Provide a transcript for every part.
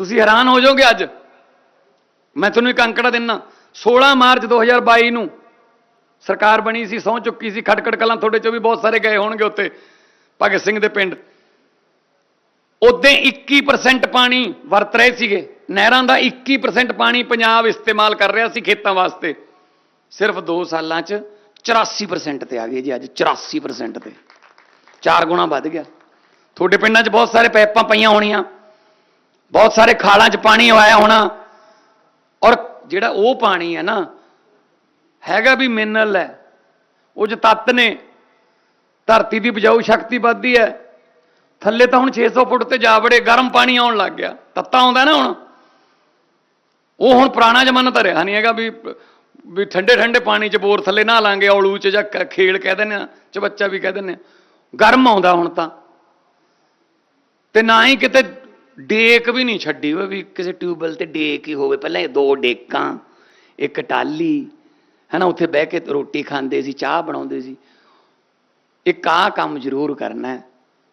ਤੁਸੀਂ ਹੈਰਾਨ ਹੋ ਜਾਓਗੇ ਅੱਜ। ਮੈਂ ਤੁਹਾਨੂੰ ਇੱਕ ਅੰਕੜਾ ਦਿੰਨਾ। 16 ਮਾਰਚ 2022 ਨੂੰ ਸਰਕਾਰ ਬਣੀ ਸੀ, ਸਹੁੰ ਚੁੱਕੀ ਸੀ, ਖਟਕੜ ਕਲਾਂ ਤੁਹਾਡੇ ਚੋਂ ਵੀ ਬਹੁਤ ਸਾਰੇ ਗਏ ਹੋਣਗੇ ਉੱਤੇ, ਭਗਤ ਸਿੰਘ ਦੇ ਪਿੰਡ। ਉਦੋਂ 21% ਪਾਣੀ ਵਰਤ ਰਹੇ ਸੀਗੇ। ਨਹਿਰਾਂ ਦਾ 21% ਪਾਣੀ ਪੰਜਾਬ ਇਸਤੇਮਾਲ ਕਰ ਰਿਹਾ ਸੀ ਖੇਤਾਂ ਵਾਸਤੇ। ਸਿਰਫ 2 ਸਾਲਾਂ 'ਚ 84% ਤੇ ਆ ਗਏ ਜੀ ਅੱਜ 84% ਤੇ। ਚਾਰ ਗੁਣਾ ਵੱਧ ਗਿਆ। ਤੁਹਾਡੇ ਪਿੰਡਾਂ 'ਚ ਬਹੁਤ ਸਾਰੇ ਪਾਈਪਾਂ ਪਈਆਂ ਹੋਣੀਆਂ। ਬਹੁਤ ਸਾਰੇ ਖਾਲਾਂ 'ਚ ਪਾਣੀ ਆਇਆ ਹੋਣਾ। ਔਰ ਜਿਹੜਾ ਉਹ ਪਾਣੀ ਹੈ ਨਾ, ਹੈਗਾ ਵੀ ਮਿਨਰਲ ਹੈ। ਉਹ 'ਚ ਤੱਤ ਨੇ, ਧਰਤੀ ਦੀ ਬਜਾਊ ਸ਼ਕਤੀ ਵੱਧਦੀ ਹੈ। ਥੱਲੇ ਤਾਂ ਹੁਣ 600 ਫੁੱਟ ਤੇ ਜਾ ਵੜੇ, ਗਰਮ ਪਾਣੀ ਆਉਣ ਲੱਗ ਗਿਆ। ਤੱਤਾ ਆਉਂਦਾ ਨਾ ਹੁਣ। ਉਹ ਹੁਣ ਪੁਰਾਣਾ ਜ਼ਮਾਨਾ ਤਾਂ ਰਿਹਾ ਨਹੀਂ ਹੈਗਾ ਵੀ ਵੀ ਠੰਡੇ ਠੰਡੇ ਪਾਣੀ 'ਚ ਬੋਰ ਥੱਲੇ ਨਾ ਲਾਂਗੇ, ਔਲੂ 'ਚ ਜਾਂ ਕ- ਖੇਲ ਕਹਿ ਦਿੰਦੇ ਆ ਬੱਚਾ ਵੀ ਕਹਿ ਦਿੰਦੇ ਆ ਗਰਮ ਆਉਂਦਾ ਹੁਣ ਤਾਂ। ਤੇ ਨਾ ਹੀ ਕਿਤੇ ਡੇਕ ਵੀ ਨਹੀਂ ਛੱਡੀ ਹੋਵੇ ਵੀ ਕਿਸੇ ਟਿਊਬਵੈਲ ਤੇ ਡੇਕ ਹੀ ਹੋਵੇ। ਪਹਿਲਾਂ ਇਹ ਦੋ ਡੇਕਾਂ, ਇੱਕ ਟਾਲੀ ਹਨਾ, ਉੱਥੇ ਬਹਿ ਕੇ ਰੋਟੀ ਖਾਂਦੇ ਸੀ, ਚਾਹ ਬਣਾਉਂਦੇ ਸੀ। ਇੱਕ ਆਹ ਕੰਮ ਜ਼ਰੂਰ ਕਰਨਾ ਹੈ।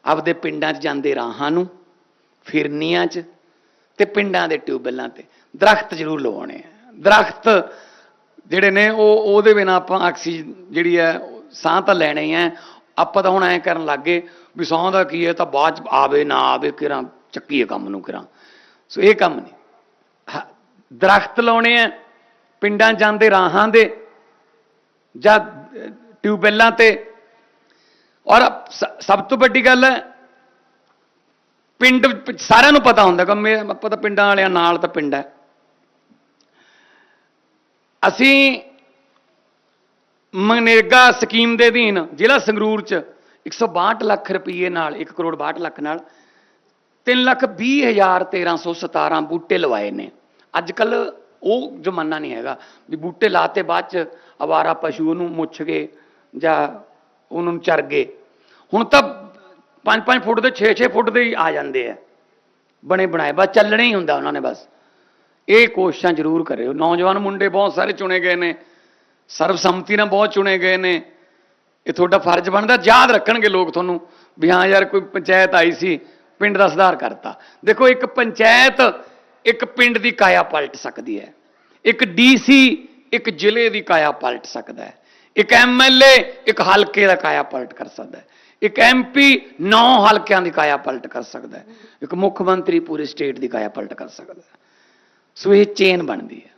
ਆਪਦੇ ਪਿੰਡਾਂ 'ਚ ਜਾਂਦੇ ਰਾਹਾਂ ਨੂੰ, ਫਿਰਨੀਆਂ 'ਚ ਤੇ ਪਿੰਡਾਂ ਦੇ ਟਿਊਬਵੈਲਾਂ ਤੇ। ਦਰਖਤ ਜ਼ਰੂਰ ਲਵਾਉਣੇ ਆ। ਦਰਖਤ ਜਿਹੜੇ ਨੇ, ਉਹ, ਉਹਦੇ ਬਿਨਾ ਆਪਾਂ ਆਕਸੀਜਨ ਜਿਹੜੀ ਹੈ, ਸਾਹ ਤਾਂ ਲੈਣੀ ਹੈ ਆਪਾਂ ਤਾਂ ਹੁਣ ਐਂ ਕਰਨ ਲੱਗੇ ਵੀ ਸਾਹ ਦਾ ਕੀ ਹੈ, ਤਾਂ ਬਾਅਦ ਚ ਆਵੇ, ਨਾ ਆਵੇ ਕਿਰਾਂ ਚੱਕੀਏ ਕੰਮ ਨੂੰ ਕਰਾਂ? ਸੋ ਇਹ ਕੰਮ ਨਹੀਂ ਹਾਂ, ਦਰਖਤ ਲਾਉਣੇ ਆ ਪਿੰਡਾਂ ਜਾਂਦੇ ਰਾਹਾਂ ਦੇ ਜਾਂ ਅਹ, ਟਿਊਬਵੈਲਾਂ ਤੇ। ਔਰ ਸਭ ਤੋਂ ਵੱਡੀ ਗੱਲ ਹੈ ਪਿੰਡ ਸਾਰਿਆਂ ਨੂੰ ਪਤਾ ਹੁੰਦਾ ਕਿ ਆਪਾਂ ਤਾਂ ਪਿੰਡਾਂ ਵਾਲਿਆਂ ਨਾਲ ਤਾਂ ਪਿੰਡ ਹੈ। ਅਸੀਂ ਮਨਰੇਗਾ ਸਕੀਮ ਦੇ ਅਧੀਨ ਜ਼ਿਲ੍ਹਾ ਸੰਗਰੂਰ ਚ 162 ਲੱਖ ਰੁਪਏ ਨਾਲ 1 ਕਰੋੜ 62 ਲੱਖ ਨਾਲ 3 ਲੱਖ 20 ਹਜ਼ਾਰ 1317 ਬੂਟੇ ਲਵਾਏ ਨੇ। ਅੱਜ ਕੱਲ ਉਹ ਜ਼ਮਾਨਾ ਨਹੀਂ ਹੈਗਾ ਵੀ ਬੂਟੇ ਲਾਤੇ ਬਾਅਦ ਚ ਅਵਾਰਾ ਪਸ਼ੂ ਉਹਨੂੰ ਮੁੱਛ ਗਏ ਜਾਂ ਉਹਨਾਂ ਨੂੰ ਚਰ ਗਏ। ਹੁਣ ਤਾਂ 5-5 ਫੁੱਟ ਦੇ 6-6 ਫੁੱਟ ਦੇ ਹੀ ਆ ਜਾਂਦੇ ਆ। ਬਣੇ ਬਣਾਏ, ਬਸ ਚੱਲਣਾ ਹੀ ਹੁੰਦਾ ਉਹਨਾਂ ਨੇ ਬਸ। ਇਹ ਕੋਸ਼ਿਸ਼ਾਂ ਜ਼ਰੂਰ ਕਰਿਓ। ਨੌਜਵਾਨ ਮੁੰਡੇ ਬਹੁਤ ਸਾਰੇ ਚੁਣੇ ਗਏ ਨੇ। ਸਰਬਸੰਮਤੀ ਨਾਲ ਬਹੁਤ ਚੁਣੇ ਗਏ ਨੇ। ਇਹ ਤੁਹਾਡਾ ਫਰਜ਼ ਬਣਦਾ, ਯਾਦ ਰੱਖਣਗੇ ਲੋਕ ਤੁਹਾਨੂੰ ਵੀ ਹਾਂ ਯਾਰ ਕੋਈ ਪੰਚਾਇਤ ਆਈ ਸੀ ਪਿੰਡ ਦਾ ਸੁਧਾਰ ਕਰਤਾ। ਦੇਖੋ, ਇੱਕ ਪੰਚਾਇਤ ਇੱਕ ਪਿੰਡ ਦੀ ਕਾਇਆ ਪਲਟ ਸਕਦੀ ਹੈ। ਇੱਕ ਡੀਸੀ ਇੱਕ ਜ਼ਿਲ੍ਹੇ ਦੀ ਕਾਇਆ ਪਲਟ ਸਕਦਾ ਹੈ। ਇੱਕ ਐਮਐਲਏ ਇੱਕ ਹਲਕੇ ਦਾ ਕਾਇਆ ਪਲਟ ਕਰ ਸਕਦਾ ਹੈ। ਇੱਕ ਐਮਪੀ ਨੌ ਹਲਕਿਆਂ ਦੀ ਕਾਇਆ ਪਲਟ ਕਰ ਸਕਦਾ ਹੈ। ਇੱਕ ਮੁੱਖ ਮੰਤਰੀ ਪੂਰੇ ਸਟੇਟ ਦੀ ਕਾਇਆ ਪਲਟ ਕਰ ਸਕਦਾ ਹੈ। ਸੋ ਇਹ ਚੇਨ ਬਣਦੀ ਹੈ।